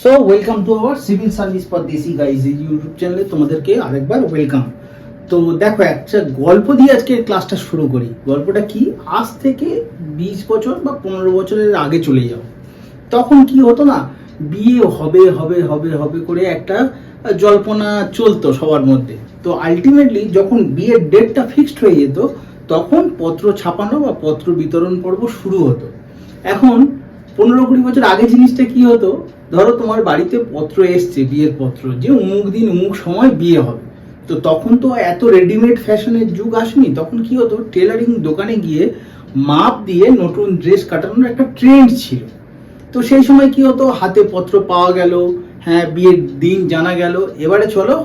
So welcome to our civil service for desi guys YouTube চ্যানেলে তোমাদেরকে আরেকবার welcome তো দেখো, একটা গল্প দিয়ে আজকে ক্লাসটা শুরু করি। গল্পটা কি? আজ থেকে বিশ বছর বা পনেরো বছরের আগে চলে যাও। তখন কি হতো না? বিয়ে হবে হবে হবে হবে করে একটা জল্পনা চলতো সবার মধ্যে। তো আলটিমেটলি যখন বিয়ের ডেটটা ফিক্সড হয়ে যেত, তখন পত্র ছাপানো বা পত্র বিতরণ পর্ব শুরু হতো। এখন পনেরো কুড়ি বছর আগে জিনিসটা কি হতো? ধরো তোমার বাড়িতে পত্র এসছে, বিয়ের পত্র, যে অমুক দিন অমুক সময় বিয়ে হবে। তো তখন তো এত রেডিমেড ফ্যাশনের যুগ আসেনি, তখন কি হতো? টেলারিং দোকানে গিয়ে মাপ দিয়ে নতুন ড্রেস কাটানোর একটা ট্রেন্ড ছিল। তো সেই সময় কি হতো? হাতে পত্র পাওয়া গেল হ্যাঁ বিয়ের দিন জানা গেল, এবারে চলো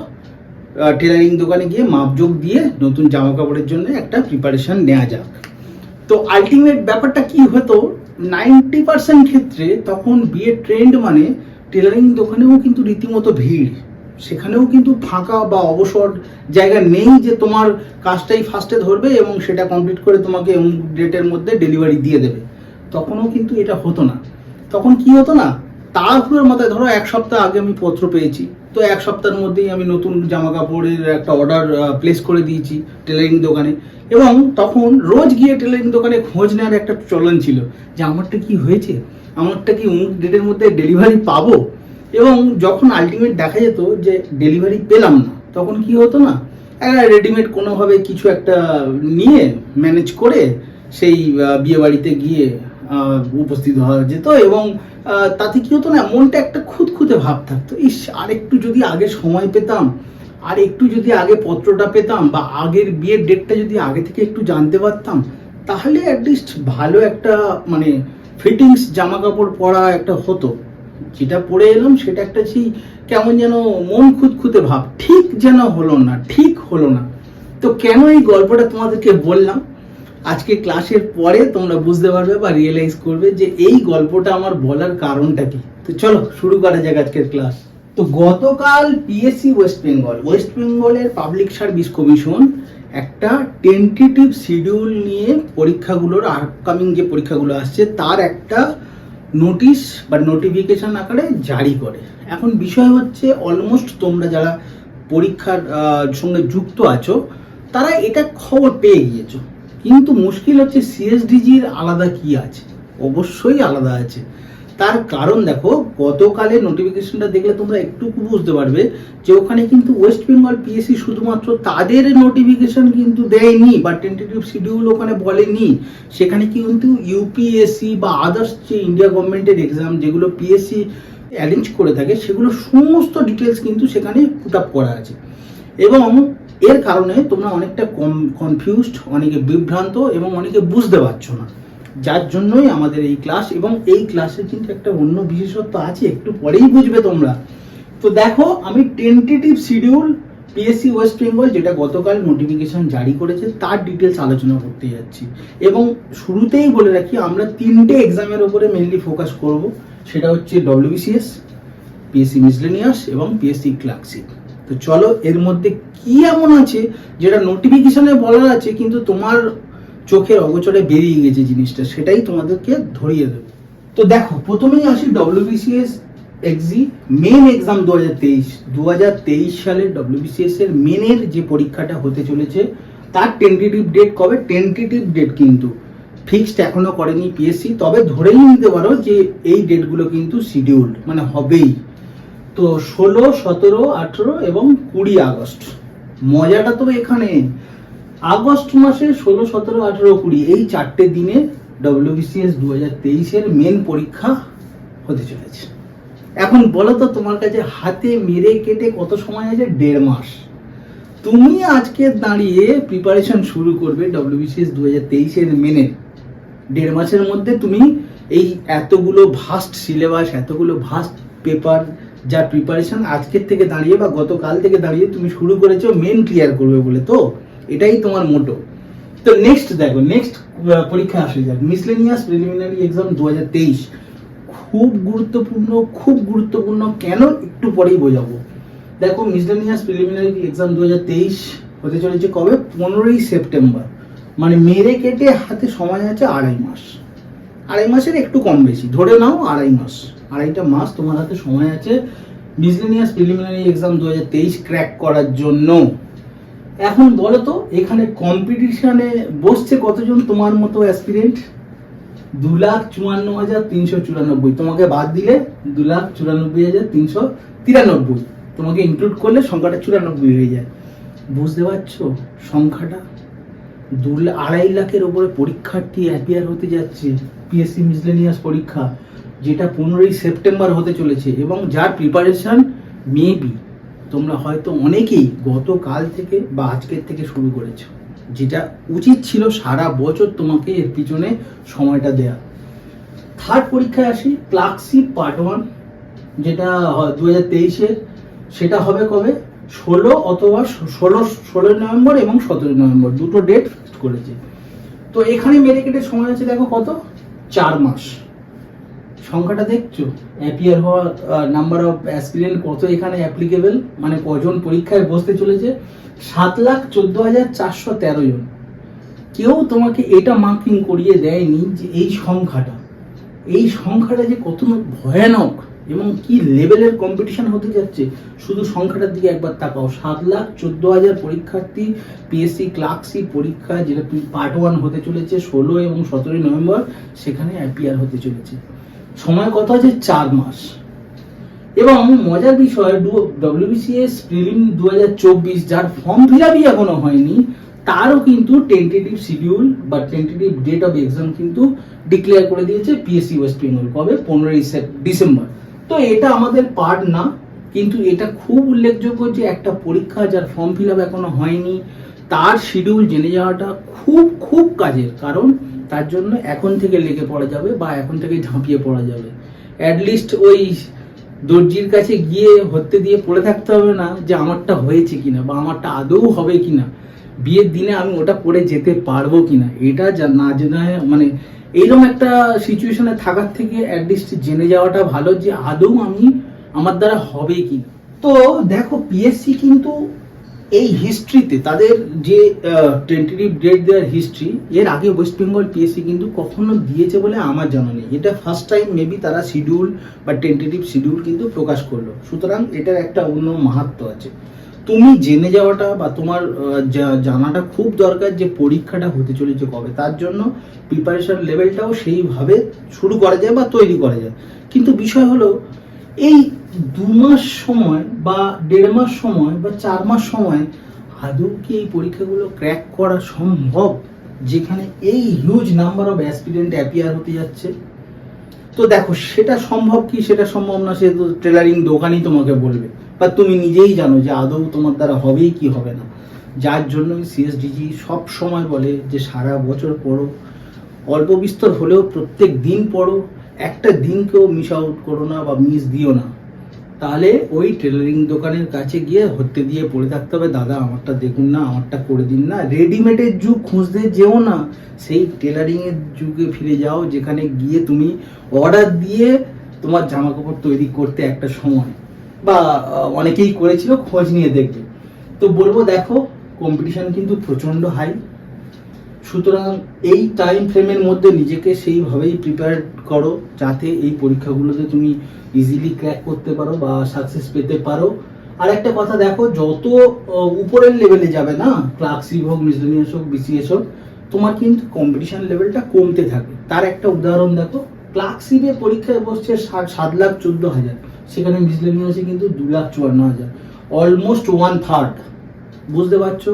টেলারিং দোকানে গিয়ে মাপজোক দিয়ে নতুন জামা কাপড়ের জন্য একটা প্রিপারেশন নেওয়া যাক। তো আলটিমেট ব্যাপারটা কি হতো? নাইনটি পার্সেন্ট ক্ষেত্রে তখন বিয়ের ট্রেন্ড মানে টেলারিং দোকানেও কিন্তু রীতিমতো ভিড়। সেখানেও কিন্তু ফাঁকা বা অবসর জায়গা নেই যে তোমার কাজটাই ফার্স্টে ধরবে এবং সেটা কমপ্লিট করে তোমাকে ডেটের মধ্যে ডেলিভারি দিয়ে দেবে। তখনও কিন্তু এটা হতো না। তখন কি হতো না? তাড়াহুড়োর মাথায় ধরো এক সপ্তাহ আগে আমি পত্র পেয়েছি। তো এক সপ্তাহের মধ্যেই আমি নতুন জামা কাপড়ের একটা অর্ডার প্লেস করে দিয়েছি টেলারিং দোকানে। এবং তখন রোজ গিয়ে টেলারিং দোকানে খোঁজ নেওয়ার একটা চলন ছিল যে আমারটা কি হয়েছে? আমারটা কি অমুক ডেটের মধ্যে ডেলিভারি পাবো? এবং যখন আলটিমেট দেখা যেত যে ডেলিভারি পেলাম না, তখন কি হতো না? একটা রেডিমেড কোনোভাবে কিছু একটা নিয়ে ম্যানেজ করে সেই বিয়েবাড়িতে গিয়ে উপস্থিত হওয়া যেত এবং তাতে কি হতো না, মনটা একটা খুঁতখুঁতে ভাব থাকতো। ইস আর একটু যদি আগে সময় পেতাম আর একটু যদি আগে পত্রটা পেতাম বা আগের বিয়ের ডেটটা যদি আগে থেকে একটু জানতে পারতাম, তাহলে অ্যাটলিস্ট ভালো একটা মানে ফিটিংস জামা কাপড় পরা একটা হতো। যেটা পরে এলাম, সেটা একটা সেই কেমন যেন মন খুঁতখুঁতে ভাব। ঠিক যেন হলো না, ঠিক হলো না। তো কেন এই গল্পটা তোমাদেরকে বললাম? আজকে ক্লাসের পরে তোমরা বুঝতে পারবে বা রিয়েলাইজ করবে যে এই গল্পটা আমার বলার কারণটা কি। তো চলো, শুরু করা যাক আজকের ক্লাস তো গতকাল পিএসসি ওয়েস্ট বেঙ্গল ওয়েস্ট বেঙ্গলের পাবলিক সার্ভিস কমিশন একটা টেন্টেটিভ শিডিউল নিয়ে পরীক্ষাগুলোর আপকামিং যে পরীক্ষাগুলো আসছে, তার একটা নোটিশ বা নোটিফিকেশন আকারে জারি করে। এখন বিষয় হচ্ছে অলমোস্ট তোমরা যারা পরীক্ষার সঙ্গে যুক্ত আছো, তারা এটা খবর পেয়ে গিয়েছো। কিন্তু মুশকিল হচ্ছে সিএসডিজির আলাদা কি আছে? অবশ্যই আলাদা আছে। তার কারণ দেখো গতকালের নোটিফিকেশনটা দেখলে তোমরা একটুকু বুঝতে পারবে যে ওখানে কিন্তু ওয়েস্ট বেঙ্গল পিএসসি শুধুমাত্র তাদের নোটিফিকেশন কিন্তু দেয়নি বা টেন্টেটিভ শিডিউল ওখানে বলেনি। সেখানে কিন্তু ইউপিএসসি বা আদার্স যে ইন্ডিয়া গভর্নমেন্টের এক্সাম যেগুলো পিএসসি অ্যারেঞ্জ করে থাকে, সেগুলো সমস্ত ডিটেলস কিন্তু সেখানে পুট আপ করা আছে। এবং এর কারণে তোমরা অনেকটা কম কনফিউজড অনেকে বিভ্রান্ত এবং অনেকে বুঝতে পারছ না। যার জন্যই আমাদের এই ক্লাস এবং এই ক্লাসের কিন্তু একটা অন্য বিশেষত্ব আছে, একটু পরেই বুঝবে তোমরা। তো দেখো, আমি tentative schedule PSC West Bengal যেটা গতকাল নোটিফিকেশন জারি করেছে, তার ডিটেলস আলোচনা করতে যাচ্ছি। এবং শুরুতেই বলে রাখি, আমরা তিনটে এক্সামের উপরে মেনলি ফোকাস করব। সেটা হচ্ছে ডব্লিউবিসিএস পিএসসি মিসলেনিয়াস এবং পিএসসি ক্লার্কশিপ তো চলো, এর মধ্যে কি এমন আছে যেটা নোটিফিকেশনে বলার আছে, কিন্তু তোমার চোখের অগোচরে বেরিয়ে গেছে জিনিসটা? সেটাই তোমাদেরকে ধরিয়ে দেবে। তো দেখো, প্রথমেই আসি ডব্লিউবিসিএস এক্সি মেন এক্সাম দু হাজার তেইশ দু হাজার তেইশ। সালের ডব্লিউবিসিএস এর মেনের যে পরীক্ষাটা হতে চলেছে, তার টেন্টেটিভ ডেট কবে? টেন্টেটিভ ডেট কিন্তু ফিক্সড এখনও করেনি পিএসসি তবে ধরেই নিতে পারো যে এই ডেটগুলো কিন্তু শিডিউল্ড মানে হবেই। তো ষোলো, সতেরো, আঠেরো এবং কুড়ি আগস্ট। মজাটা তো এখানে। আগস্ট মাসে ষোলো, সতেরো, আঠেরো, কুড়ি, এই চারটে দিনে ডব্লিউবিসিএস দু হাজার তেইশের মেন পরীক্ষা হতে চলেছে। এখন বলো তো, তোমার কাছে হাতে মেরে কেটে কত সময় আছে? দেড় মাস। তুমি আজকে দাঁড়িয়ে প্রিপারেশন শুরু করবে ডব্লিউবিসিএস দু হাজার তেইশের মেনে দেড় মাসের মধ্যে তুমি এই এতগুলো ভাস্ট সিলেবাস এতগুলো ভাস্ট পেপার যার প্রিপারেশন আজকের থেকে দাঁড়িয়ে বা গতকাল থেকে দাঁড়িয়ে তুমি শুরু করেছ মেন ক্লিয়ার করবে বলে। তো, এটাই তোমার মোটো তো নেক্সট দেখো নেক্সট পরীক্ষা আসে যাক। মিসলেনিয়াস প্রিলিমিনারি এক্সাম দু হাজার তেইশ। খুব গুরুত্বপূর্ণ খুব গুরুত্বপূর্ণ, কেন একটু পরেই বোঝাবো। দেখো মিসলেনিয়াস প্রিলিমিনারি এক্সাম দু হাজার তেইশ হতে চলেছে কবে? পনেরোই সেপ্টেম্বর। মানে মেরে কেটে হাতে সময় আছে আড়াই মাস। আড়াই মাসের একটু কম বেশি। ধরে নাও আড়াই মাস। আড়াইটা মাস তোমার হাতে সময় আছে মিসলেনিয়াস প্রিলিমিনারি এক্সাম দু হাজার তেইশ ক্র্যাক করার জন্য। এখন বলো তো, এখানে কম্পিটিশনে বসছে কতজন তোমার মতো অ্যাসপিরেন্ট দু লাখ চুয়ান্ন হাজার তিনশো চুরানব্বই। তোমাকে বাদ দিলে দু লাখ চুরানব্বই হাজার তিনশো তিরানব্বই। তোমাকে ইনক্লুড করলে সংখ্যাটা চুরানব্বই হয়ে যায়। বুঝতে পারছ? সংখ্যাটা দু আড়াই লাখের ওপরে পরীক্ষার্থী অ্যাপিয়ার হতে যাচ্ছে। পিএসসি মিসলেনিয়াস পরীক্ষা। যেটা পনেরোই সেপ্টেম্বর হতে চলেছে এবং যার প্রিপারেশন মেবি তোমরা হয়তো অনেকেই গতকাল থেকে বা আজকের থেকে শুরু করেছ। যেটা উচিত ছিল সারা বছর তোমাকে এর পিছনে সময়টা দেয়া। থার্ড পরীক্ষায় আসি ক্লার্কশিপ পার্ট ওয়ান যেটা দু হাজার তেইশের সেটা হবে কবে? ষোলো অথবা ষোলো ষোলোই নভেম্বর এবং সতেরোই নভেম্বর, দুটো ডেট করেছে। তো এখানে মেরে কেটে সময় আছে দেখো কত? চার মাস। সংখ্যাটা দেখছ? অ্যাপিয়ার হওয়া নাম্বার অফ অ্যাসপিরিয়েন্ট কত এখানে অ্যাপ্লিকেবল মানে কজন পরীক্ষায় বসতে চলেছে? সাত লাখ চোদ্দ হাজার চারশো তেরো জন। কেউ তোমাকে এটা মার্কিং করিয়ে দেয়নি যে এই সংখ্যাটা। এই সংখ্যাটা যে কত ভয়ানক এবং কি লেভেলের কম্পিটিশন হতে যাচ্ছে, শুধু সংখ্যাটার দিকে একবার তাকাও। সাত লাখ চোদ্দ হাজার পরীক্ষার্থী পিএসসি ক্লার্কশিপ পরীক্ষা, যেটা পার্ট ওয়ান হতে চলেছে, ষোলো এবং সতেরোই নভেম্বর, সেখানে অ্যাপিয়ার হতে চলেছে। সময় কত আছে? চার মাস। এবং মজার বিষয় ডব্লিউবিসিএস প্রিলিম দু হাজার চব্বিশ, যার ফর্ম ফিল আপই এখনও হয়নি, তারও কিন্তু টেন্টেটিভ শিডিউল বা টেন্টেটিভ ডেট অফ এক্সাম কিন্তু ডিক্লেয়ার করে দিয়েছে পিএসসি ওয়েস্ট বেঙ্গল কবে? পনেরোই ডিসেম্বর। তো এটা আমাদের পার্ট না, কিন্তু এটা খুব উল্লেখযোগ্য যে একটা পরীক্ষা, যার ফর্ম ফিল আপ এখনও হয়নি তার শিডিউল জেনে যাওয়াটা খুব খুব কাজের। কারণ তার জন্য এখন থেকে লেগে পড়া যাবে বা এখন থেকে ঝাঁপিয়ে পড়া যাবে। অ্যাটলিস্ট ওই দর্জির কাছে গিয়ে হতে দিয়ে পড়ে থাকতে হবে না যে আমারটা হয়েছে কিনা বা আমারটা আদৌ হবে কিনা। বিয়ের দিনে আমি ওটা পরে যেতে পারব কিনা, এটা না জেনে মানে এইরকম একটা সিচুয়েশনে থাকার থেকে অ্যাটলিস্ট জেনে যাওয়াটা ভালো যে আদৌ আমি আমার দ্বারা হবে কিনা। তো দেখো পিএসসি কিন্তু এই হিস্ট্রিতে তাদের যে টেন্টেটিভ ডেট দেওয়ার হিস্ট্রি এর আগে ওয়েস্ট বেঙ্গল পিএসসি কিন্তু কখনো দিয়েছে বলে আমার জানা নেই। এটা ফার্স্ট টাইম মেবি তারা শিডিউল বা টেন্টেটিভ শিডিউল কিন্তু প্রকাশ করল। সুতরাং এটার একটা অন্য মাহাত্ম আছে। তুমি জেনে যাওয়াটা বা তোমার জানাটা খুব দরকার যে পরীক্ষাটা হতে চলেছে কবে। তার জন্য প্রিপারেশন লেভেলটাও সেইভাবে শুরু করা যায় বা তৈরি করা যায়। কিন্তু বিষয় হলো, এই দু মাস সময় বা দেড় মাস সময় বা চার মাস সময় আদৌ কি এই পরীক্ষাগুলো ক্র্যাক করা সম্ভব? যেখানে এই huge number of aspirant appear হতে যাচ্ছে। তো দেখো, সেটা সম্ভব কি, সেটা সম্ভব না, সে তো টেলারিং দোকানই তোমাকে বলবে। বা তুমি নিজেই জানো যে আদৌ তোমার দ্বারা হবেই কি হবে না। যার জন্য সিএসডিজি সব সময় বলে যে সারা বছর পড়ো, অল্প বিস্তর হলেও প্রত্যেক দিন পড়ো, একটা দিনকেও মিস আউট করো না বা মিস দিও না। তাহলে ওই টেলারিং দোকানের কাছে গিয়ে হতে দিয়ে পড়ে থাকতে হবে। দাদা, আমারটা দেখুন না, আমারটা করে দিন না। রেডিমেডের যুগ খুঁজতে যেও না। সেই টেলারিং এর যুগে ফিরে যাও, যেখানে গিয়ে তুমি অর্ডার দিয়ে তোমার জামা কাপড় তৈরি করতে একটা সময় বা অনেকেই করেছিল, খোঁজ নিয়ে দেখবে। তো বলব, দেখো কম্পিটিশন কিন্তু প্রচণ্ড হাই সুতরাং এই টাইম ফ্রেমের মধ্যে নিজেকে সেইভাবেই প্রিপেয়ার করো, যাতে এই পরীক্ষাগুলোতে তুমি ইজিলি ক্র্যাক করতে পারো বা সাকসেস পেতে পারো। আর একটা কথা দেখো, যত উপরের লেভেলে যাবে না ক্লার্কশিপ হোক মিসলেনিয়াস হোক বিসিএস হোক, তোমার কিন্তু কম্পিটিশন লেভেলটা কমতে থাকে তার একটা উদাহরণ দেখো ক্লার্কশিপে পরীক্ষায় বসছে সাত লাখ চোদ্দ হাজার, সেখানে মিসলেনিয়াসে কিন্তু দু লাখ চুয়ান্ন হাজার অলমোস্ট ওয়ান থার্ড বুঝতে পারছ?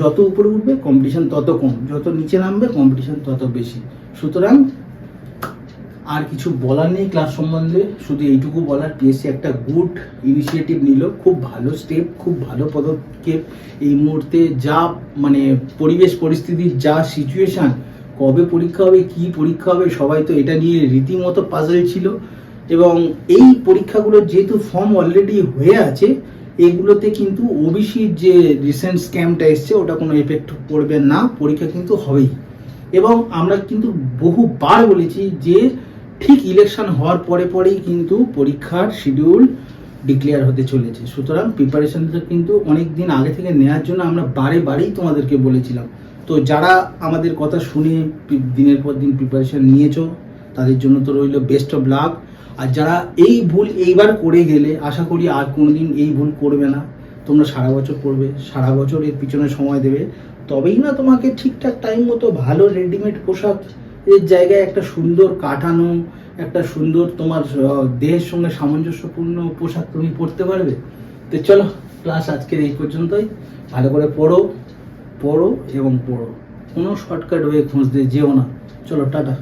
যত উপরে উঠবে কম্পিটিশন তত কম। যত নিচে নামবে কম্পিটিশন তত বেশি। সুতরাং আর কিছু বলার নেই ক্লাস সম্বন্ধে। শুধু এইটুকু বলার পিএসসি একটা গুড ইনিশিয়েটিভ নিল। খুব ভালো স্টেপ খুব ভালো পদক্ষেপ। এই মুহূর্তে যা মানে পরিবেশ, পরিস্থিতির যা সিচুয়েশন কবে পরীক্ষা হবে, কি পরীক্ষা হবে, সবাই তো এটা নিয়ে রীতিমতো পাজল ছিল। এবং এই পরীক্ষাগুলো যেহেতু ফর্ম অলরেডি হয়ে আছে এগুলোতে কিন্তু ওবিসির যে রিসেন্ট স্ক্যামটা এসছে, ওটা কোনো এফেক্ট পড়বে না, পরীক্ষা কিন্তু হবেই। এবং আমরা কিন্তু বহুবার বলেছি যে ঠিক ইলেকশন হওয়ার পরে পরেই কিন্তু পরীক্ষার শিডিউল ডিক্লেয়ার হতে চলেছে। সুতরাং প্রিপারেশনটা কিন্তু অনেক দিন আগে থেকে নেওয়ার জন্য আমরা বারে বারেই তোমাদেরকে বলেছিলাম। তো যারা আমাদের কথা শুনে দিনের পর দিন প্রিপারেশন নিয়েছো, তাদের জন্য তো রইল বেস্ট অফ লাক আর যারা এই ভুল এইবার করে গেলে, আশা করি আর কোনোদিন এই ভুল করবে না। তোমরা সারা বছর পড়বে সারা বছর এর পিছনে সময় দেবে। তবেই না তোমাকে ঠিকঠাক টাইম মতো ভালো রেডিমেড পোশাক এর জায়গায় একটা সুন্দর কাটানো, একটা সুন্দর তোমার দেহের সঙ্গে সামঞ্জস্যপূর্ণ পোশাক তুমি পরতে পারবে। তো চলো ক্লাস আজকের এই পর্যন্তই। ভালো করে পড়ো পড়ো এবং পড়ো। কোনো শর্টকাট ওয়ে খুঁজতে যেও না। চলো, টাটা।